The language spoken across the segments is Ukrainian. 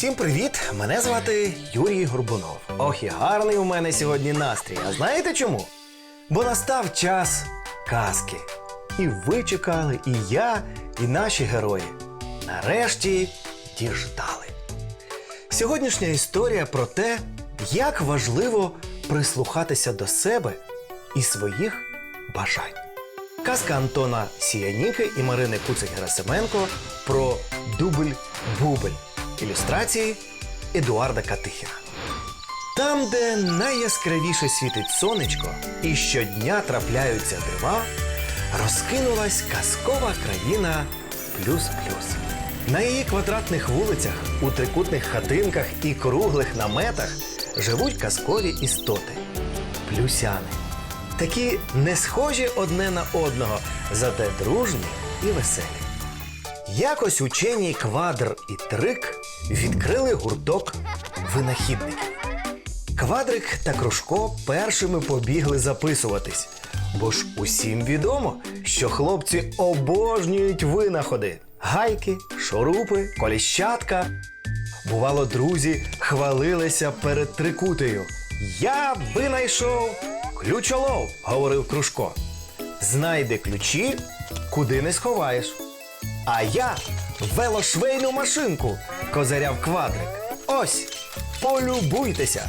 Всім привіт! Мене звати Юрій Горбунов. Ох, і гарний у мене сьогодні настрій. А знаєте чому? Бо настав час казки. І ви чекали, і я, і наші герої. Нарешті діждали. Сьогоднішня історія про те, як важливо прислухатися до себе і своїх бажань. Казка Антона Сіяніки і Марини Куцик Герасименко про дубль-бубль. Ілюстрації Едуарда Катихіна. Там, де найяскравіше світить сонечко і щодня трапляються дива, розкинулась казкова країна плюс-плюс. На її квадратних вулицях, у трикутних хатинках і круглих наметах живуть казкові істоти плюсяни. Такі не схожі одне на одного, зате дружні і веселі. Якось учені Квадр і Трик відкрили гурток винахідників. Квадрик та Кружко першими побігли записуватись, бо ж усім відомо, що хлопці обожнюють винаходи: гайки, шурупи, коліщатка. Бувало, друзі хвалилися перед трикутею. Я винайшов ключолов, говорив Кружко. Знайди ключі, куди не сховаєш. А я велошвейну машинку, козиряв квадрик. Ось, полюбуйтеся.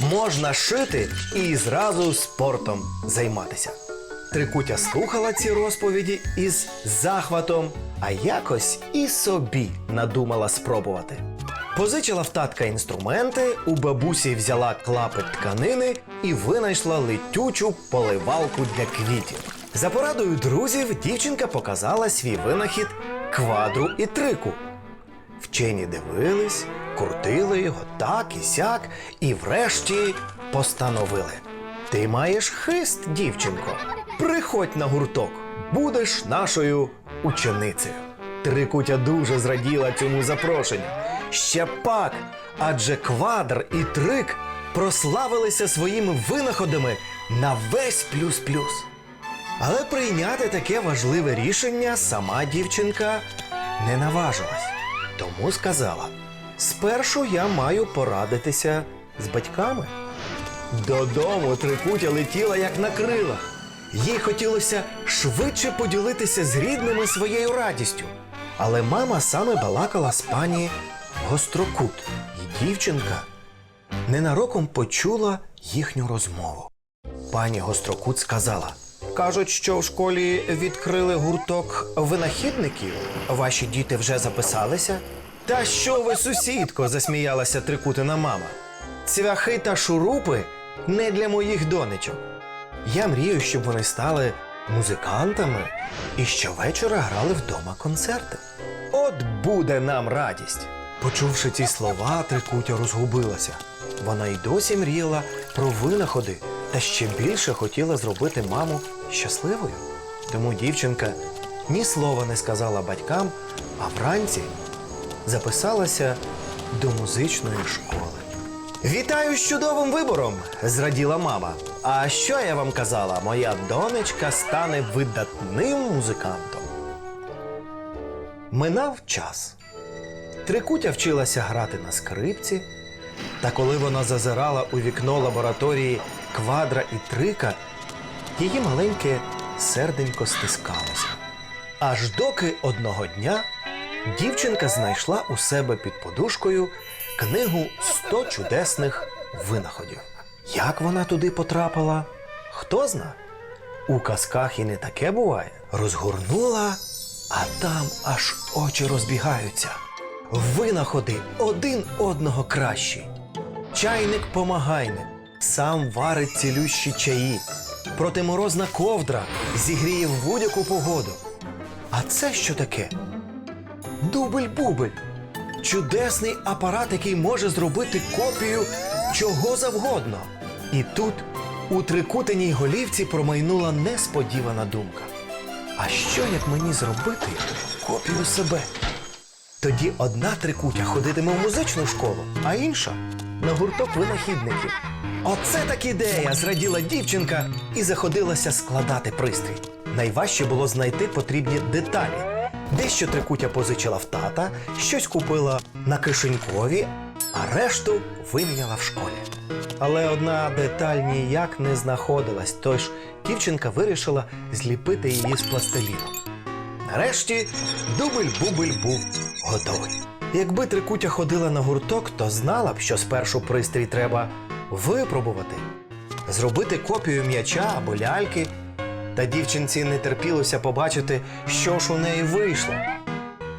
Можна шити і зразу спортом займатися. Трикутя слухала ці розповіді із захватом, а якось і собі надумала спробувати. Позичила в татка інструменти, у бабусі взяла клапоть тканини і винайшла летючу поливалку для квітів. За порадою друзів дівчинка показала свій винахід квадру і трику. Вчені дивились, крутили його так і сяк, і врешті постановили: Ти маєш хист, дівчинко. Приходь на гурток, будеш нашою ученицею. Трикутя дуже зраділа цьому запрошенню. Ще пак, адже квадр і трик прославилися своїми винаходами на весь плюс-плюс. Але прийняти таке важливе рішення сама дівчинка не наважилась. Тому сказала: спершу я маю порадитися з батьками. Додому трикутя летіла як на крилах. Їй хотілося швидше поділитися з рідними своєю радістю. Але мама саме балакала з пані Гострокут, і дівчинка ненароком почула їхню розмову. Пані Гострокут сказала: Кажуть, що в школі відкрили гурток винахідників. Ваші діти вже записалися? Та що ви, сусідко, засміялася трикутина мама. Цвяхи та шурупи не для моїх донечок. Я мрію, щоб вони стали музикантами і щовечора грали вдома концерти. От буде нам радість. Почувши ці слова, трикутя розгубилася. Вона й досі мріяла про винаходи та ще більше хотіла зробити маму щасливою. Тому дівчинка ні слова не сказала батькам, а вранці записалася до музичної школи. Вітаю з чудовим вибором! зраділа мама. А що я вам казала? Моя донечка стане видатним музикантом. Минав час. Трикутя вчилася грати на скрипці, та коли вона зазирала у вікно лабораторії квадра і трика, її маленьке серденько стискалося. Аж доки одного дня дівчинка знайшла у себе під подушкою книгу «100 чудесних винаходів. Як вона туди потрапила? Хто зна? У казках і не таке буває. Розгорнула, а там аж очі розбігаються. Винаходи один одного кращі. Чайник помагайник, сам варить цілющі чаї. Протиморозна ковдра зігріє в будь-яку погоду. А це що таке? Дубль-бубль. чудесний апарат, який може зробити копію чого завгодно. І тут у трикутеній голівці промайнула несподівана думка. А що як мені зробити копію себе? Тоді одна трикутя ходитиме в музичну школу, а інша на гурток винахідників. Оце так ідея! зраділа дівчинка і заходилася складати пристрій. Найважче було знайти потрібні деталі. Дещо трикутя позичила в тата, щось купила на кишенькові, а решту виміняла в школі. Але одна деталь ніяк не знаходилась, тож дівчинка вирішила зліпити її з пластиліну. Нарешті дубль-бубль був готовий. Якби трикутя ходила на гурток, то знала б, що спершу пристрій треба випробувати, зробити копію м'яча або ляльки. Та дівчинці не терпілося побачити, що ж у неї вийшло.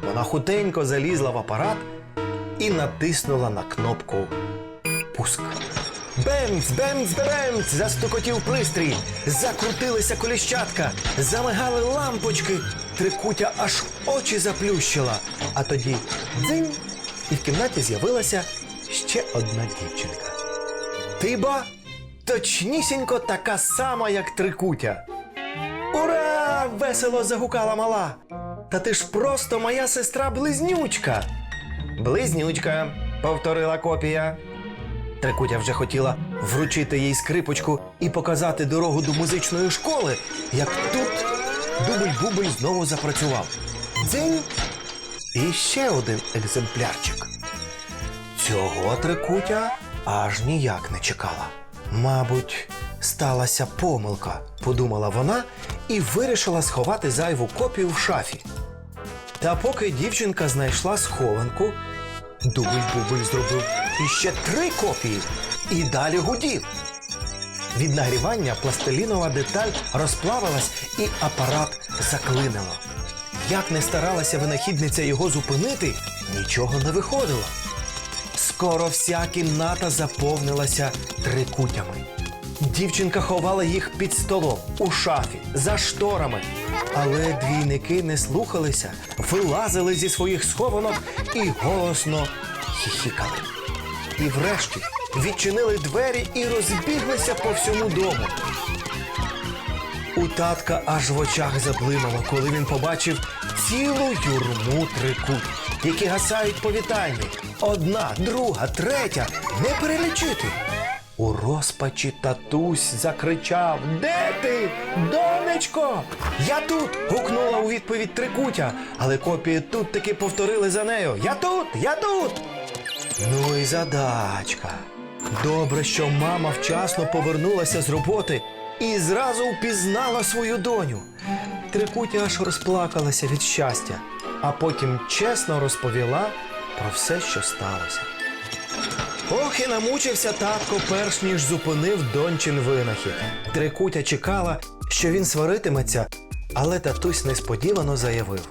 Вона хутенько залізла в апарат і натиснула на кнопку Пуск. Бемц, бемц, бемц! застукотів пристрій, закрутилися коліщатка, замигали лампочки, трикутя аж очі заплющила. А тоді дзинь, і в кімнаті з'явилася ще одна дівчинка. Ти ба точнісінько така сама, як трикутя. Ура! весело загукала мала. Та ти ж просто моя сестра близнючка. Близнючка, повторила копія. Трикутя вже хотіла вручити їй скрипочку і показати дорогу до музичної школи, як тут дубль-бубль знову запрацював. Дзень! І ще один екземплярчик. Цього трикутя аж ніяк не чекала. Мабуть, сталася помилка, подумала вона і вирішила сховати зайву копію в шафі. Та поки дівчинка знайшла схованку, дубль-бубль зробив іще три копії і далі гудів. Від нагрівання пластилінова деталь розплавилась і апарат заклинило. Як не старалася винахідниця його зупинити, нічого не виходило. Скоро вся кімната заповнилася трикутями. Дівчинка ховала їх під столом, у шафі, за шторами. Але двійники не слухалися, вилазили зі своїх схованок і голосно хіхікали. І врешті відчинили двері і розбіглися по всьому дому. У татка аж в очах заблимало, коли він побачив цілу юрму трикут, які гасають по вітальні. Одна, друга, третя, не перелічити. У розпачі татусь закричав: Де ти, донечко? Я тут. гукнула у відповідь трикутя, але копії тут таки повторили за нею. Я тут, я тут. Ну і задачка. Добре, що мама вчасно повернулася з роботи і зразу впізнала свою доню. Трикутя аж розплакалася від щастя, а потім чесно розповіла про все, що сталося. Ох, і намучився татко, перш ніж зупинив дончин винахід. Трикутя чекала, що він сваритиметься, але татусь несподівано заявив: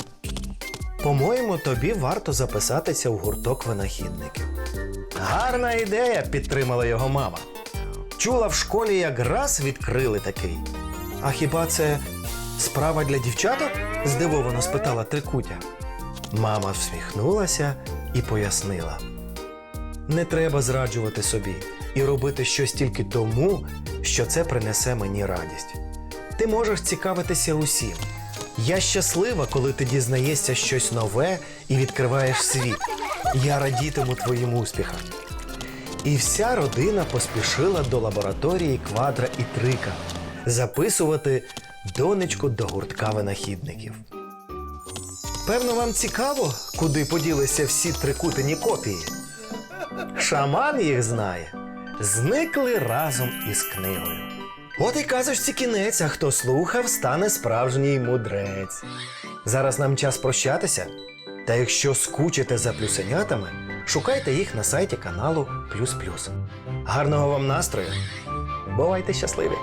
По-моєму, тобі варто записатися в гурток винахідників. Гарна ідея, підтримала його мама. Чула в школі, як раз відкрили такий. А хіба це справа для дівчаток? здивовано спитала Трикутя. Мама всміхнулася і пояснила. Не треба зраджувати собі і робити щось тільки тому, що це принесе мені радість. Ти можеш цікавитися усім. Я щаслива, коли ти дізнаєшся щось нове і відкриваєш світ. Я радітиму твоїм успіхам. І вся родина поспішила до лабораторії квадра і трика записувати донечку до гуртка винахідників. Певно, вам цікаво, куди поділися всі трикутені копії. Шаман їх знає. Зникли разом із книгою. От і казочці кінець, а хто слухав, стане справжній мудрець. Зараз нам час прощатися. Та якщо скучите за плюсенятами, шукайте їх на сайті каналу Плюс Плюс. Гарного вам настрою! Бувайте щасливі!